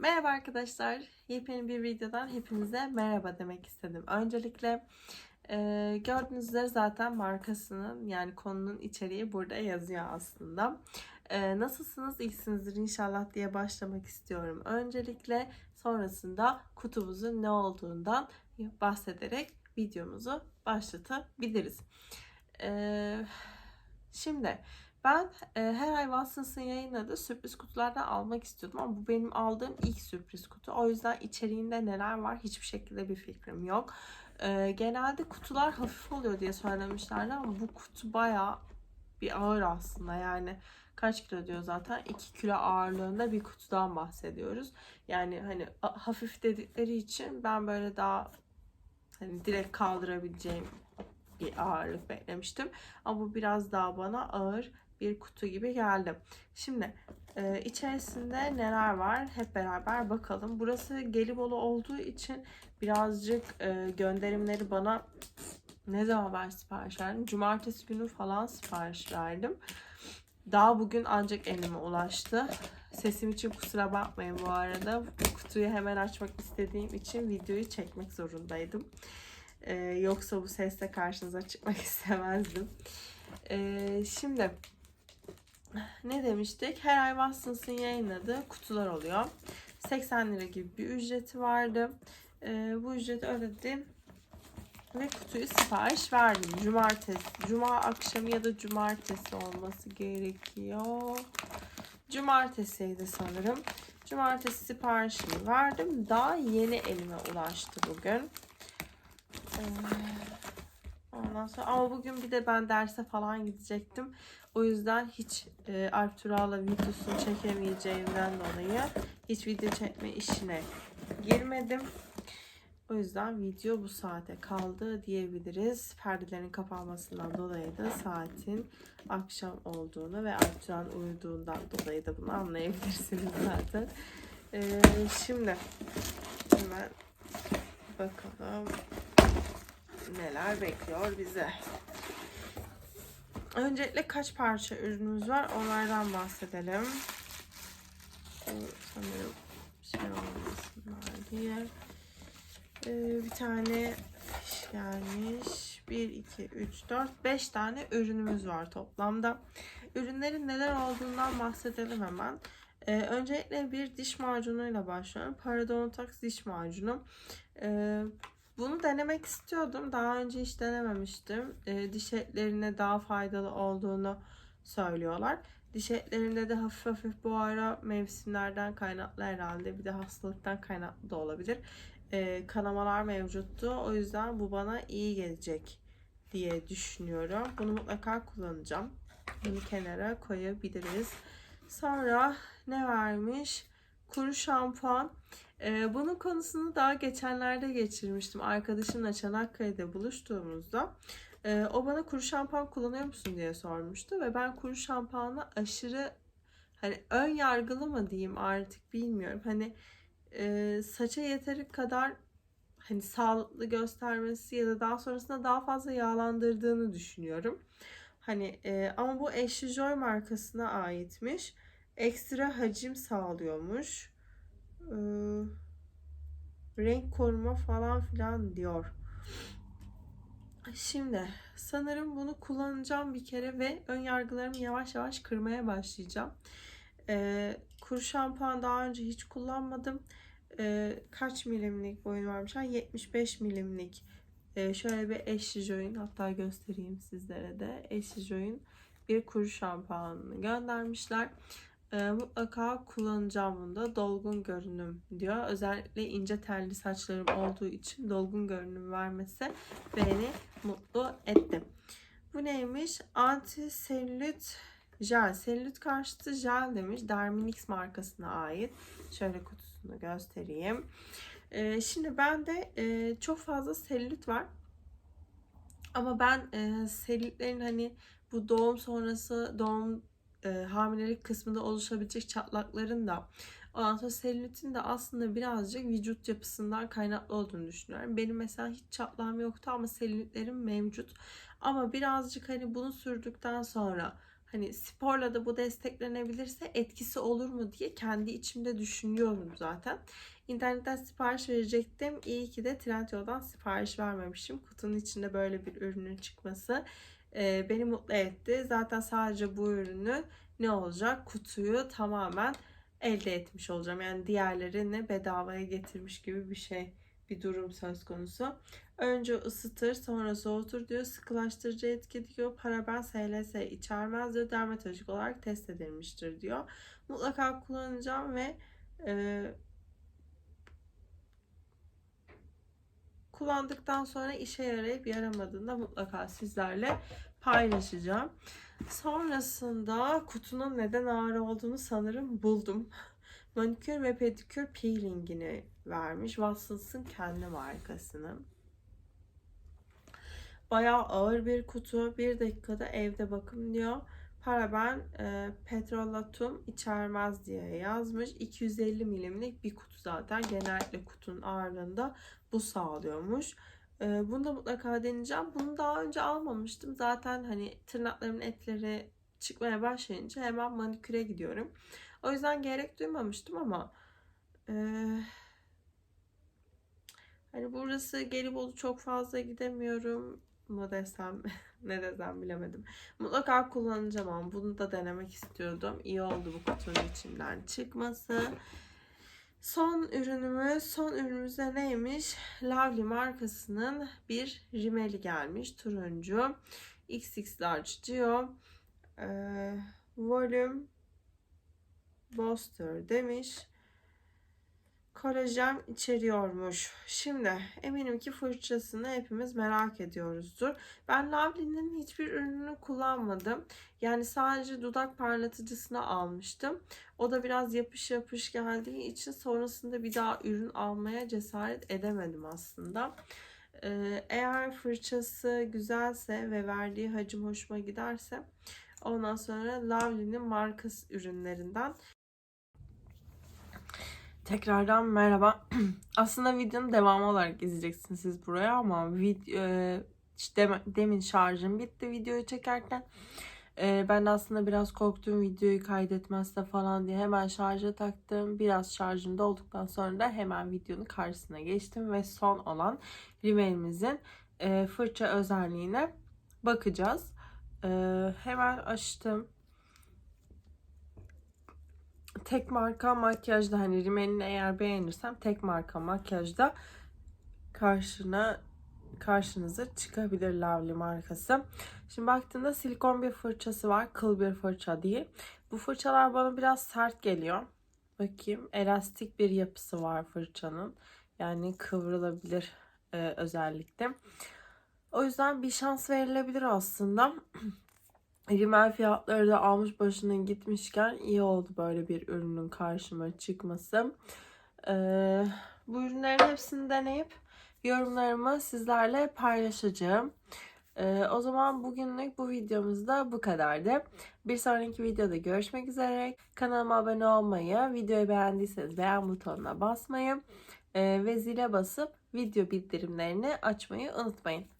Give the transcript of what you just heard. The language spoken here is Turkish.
Merhaba arkadaşlar. Yepyeni bir videodan hepinize merhaba demek istedim. Öncelikle e, gördüğünüz üzere zaten markasının yani konunun içeriği burada yazıyor aslında. E, nasılsınız? İyisinizdir inşallah diye başlamak istiyorum. Öncelikle sonrasında kutumuzun ne olduğundan bahsederek videomuzu başlatabiliriz. E, şimdi ben e, her ay Watsons'ın yayınladığı sürpriz kutulardan almak istiyordum ama bu benim aldığım ilk sürpriz kutu. O yüzden içeriğinde neler var hiçbir şekilde bir fikrim yok. E, genelde kutular hafif oluyor diye söylemişlerdi ama bu kutu bayağı bir ağır aslında yani kaç kilo diyor zaten 2 kilo ağırlığında bir kutudan bahsediyoruz. Yani hani hafif dedikleri için ben böyle daha hani direkt kaldırabileceğim bir ağırlık beklemiştim. Ama bu biraz daha bana ağır bir kutu gibi geldi. Şimdi e, içerisinde neler var hep beraber bakalım. Burası Gelibolu olduğu için birazcık e, gönderimleri bana ne zaman ben sipariş verdim? Cumartesi günü falan sipariş verdim. Daha bugün ancak elime ulaştı. Sesim için kusura bakmayın bu arada. Kutuyu hemen açmak istediğim için videoyu çekmek zorundaydım. Ee, yoksa bu sesle karşınıza çıkmak istemezdim. Ee, şimdi ne demiştik? Her ay Watsons'ın yayınladığı kutular oluyor. 80 lira gibi bir ücreti vardı. Ee, bu ücreti ödedim ve kutuyu sipariş verdim. Cumartesi, cuma akşamı ya da cumartesi olması gerekiyor. Cumartesiydi sanırım. Cumartesi siparişimi verdim. Daha yeni elime ulaştı bugün. Ee, Ondan sonra ama bugün bir de ben derse falan gidecektim. O yüzden hiç e, Alp videosunu çekemeyeceğimden dolayı hiç video çekme işine girmedim. O yüzden video bu saate kaldı diyebiliriz. Perdelerin kapanmasından dolayı da saatin akşam olduğunu ve Alp Tural uyuduğundan dolayı da bunu anlayabilirsiniz zaten. Ee, şimdi hemen bakalım neler bekliyor bize. Öncelikle kaç parça ürünümüz var onlardan bahsedelim. Bu sanırım şey olmasınlar diye. Ee, bir tane fiş gelmiş. 1, 2, 3, 4, 5 tane ürünümüz var toplamda. Ürünlerin neler olduğundan bahsedelim hemen. Ee, öncelikle bir diş macunuyla başlıyorum. Parodontax diş macunu. Ee, bunu denemek istiyordum. Daha önce hiç denememiştim. E, diş etlerine daha faydalı olduğunu söylüyorlar. Diş etlerinde de hafif hafif bu ara mevsimlerden kaynaklı herhalde. Bir de hastalıktan kaynaklı da olabilir. E, kanamalar mevcuttu. O yüzden bu bana iyi gelecek diye düşünüyorum. Bunu mutlaka kullanacağım. Bunu kenara koyabiliriz. Sonra ne varmış? Kuru şampuan. Ee, bunun konusunu daha geçenlerde geçirmiştim. Arkadaşımla Çanakkale'de buluştuğumuzda. Ee, o bana kuru şampuan kullanıyor musun diye sormuştu. Ve ben kuru şampuana aşırı hani ön yargılı mı diyeyim artık bilmiyorum. Hani e, saça yeteri kadar hani sağlıklı göstermesi ya da daha sonrasında daha fazla yağlandırdığını düşünüyorum. Hani e, ama bu Ashley Joy markasına aitmiş. Ekstra hacim sağlıyormuş. Ee, renk koruma falan filan diyor. Şimdi sanırım bunu kullanacağım bir kere ve ön yargılarımı yavaş yavaş kırmaya başlayacağım. Ee, kuru şampuan daha önce hiç kullanmadım. Ee, kaç milimlik boyu varmış? Ha, 75 milimlik. Ee, şöyle bir Ashley Joy'un hatta göstereyim sizlere de. Ashley Joy'un bir kuru şampuanını göndermişler. E, mutlaka kullanacağım bunu da. Dolgun görünüm diyor. Özellikle ince telli saçlarım olduğu için dolgun görünüm vermesi beni mutlu etti. Bu neymiş? Anti selülit jel. Selülit karşıtı jel demiş. Derminix markasına ait. Şöyle kutusunu göstereyim. E, şimdi bende e, çok fazla selülit var. Ama ben e, selülitlerin hani bu doğum sonrası doğum e, hamilelik kısmında oluşabilecek çatlakların da ondan sonra selülitin de aslında birazcık vücut yapısından kaynaklı olduğunu düşünüyorum. Benim mesela hiç çatlağım yoktu ama selülitlerim mevcut. Ama birazcık hani bunu sürdükten sonra hani sporla da bu desteklenebilirse etkisi olur mu diye kendi içimde düşünüyorum zaten. İnternetten sipariş verecektim. İyi ki de Trendyol'dan sipariş vermemişim. Kutunun içinde böyle bir ürünün çıkması e, beni mutlu etti. Zaten sadece bu ürünü ne olacak? Kutuyu tamamen elde etmiş olacağım. Yani diğerlerini bedavaya getirmiş gibi bir şey, bir durum söz konusu. Önce ısıtır, sonra soğutur diyor. Sıkılaştırıcı etki diyor. Paraben SLS içermez diyor. Dermatolojik olarak test edilmiştir diyor. Mutlaka kullanacağım ve e, kullandıktan sonra işe yarayıp yaramadığında mutlaka sizlerle paylaşacağım. Sonrasında kutunun neden ağır olduğunu sanırım buldum. Manikür ve pedikür peelingini vermiş. Watsons'ın kendi markasının. Bayağı ağır bir kutu. Bir dakikada evde bakım diyor. Paraben e, petrolatum içermez diye yazmış. 250 milimlik bir kutu zaten. Genellikle kutunun ağırlığında bu sağlıyormuş. E, bunu da mutlaka deneyeceğim. Bunu daha önce almamıştım. Zaten hani tırnaklarımın etleri çıkmaya başlayınca hemen maniküre gidiyorum. O yüzden gerek duymamıştım ama e, hani burası Gelibolu çok fazla gidemiyorum mu desem ne desem bilemedim. Mutlaka kullanacağım ama bunu da denemek istiyordum. İyi oldu bu kutunun içinden çıkması. Son ürünümüz, son ürünümüzde neymiş? Lovely markasının bir rimeli gelmiş. Turuncu. XX large diyor. Ee, volume Booster demiş. Kolajen içeriyormuş. Şimdi eminim ki fırçasını hepimiz merak ediyoruzdur. Ben Lovely'nin hiçbir ürününü kullanmadım. Yani sadece dudak parlatıcısını almıştım. O da biraz yapış yapış geldiği için sonrasında bir daha ürün almaya cesaret edemedim aslında. Ee, eğer fırçası güzelse ve verdiği hacim hoşuma giderse ondan sonra Lovely'nin markası ürünlerinden Tekrardan merhaba. Aslında videonun devamı olarak izleyeceksiniz siz buraya ama video, işte demin şarjım bitti videoyu çekerken. E, ben aslında biraz korktum videoyu kaydetmezse falan diye hemen şarja taktım. Biraz şarjım dolduktan sonra da hemen videonun karşısına geçtim ve son olan rimelimizin e, fırça özelliğine bakacağız. E, hemen açtım tek marka makyajda hani rimelini eğer beğenirsem tek marka makyajda karşına karşınıza çıkabilir Lovely markası. Şimdi baktığında silikon bir fırçası var. Kıl bir fırça değil. Bu fırçalar bana biraz sert geliyor. Bakayım. Elastik bir yapısı var fırçanın. Yani kıvrılabilir e, özellikle. O yüzden bir şans verilebilir aslında. Rimel fiyatları da almış başının gitmişken iyi oldu böyle bir ürünün karşıma çıkması. Ee, bu ürünlerin hepsini deneyip yorumlarımı sizlerle paylaşacağım. Ee, o zaman bugünlük bu videomuzda bu kadardı. Bir sonraki videoda görüşmek üzere. Kanalıma abone olmayı, videoyu beğendiyseniz beğen butonuna basmayı e, ve zile basıp video bildirimlerini açmayı unutmayın.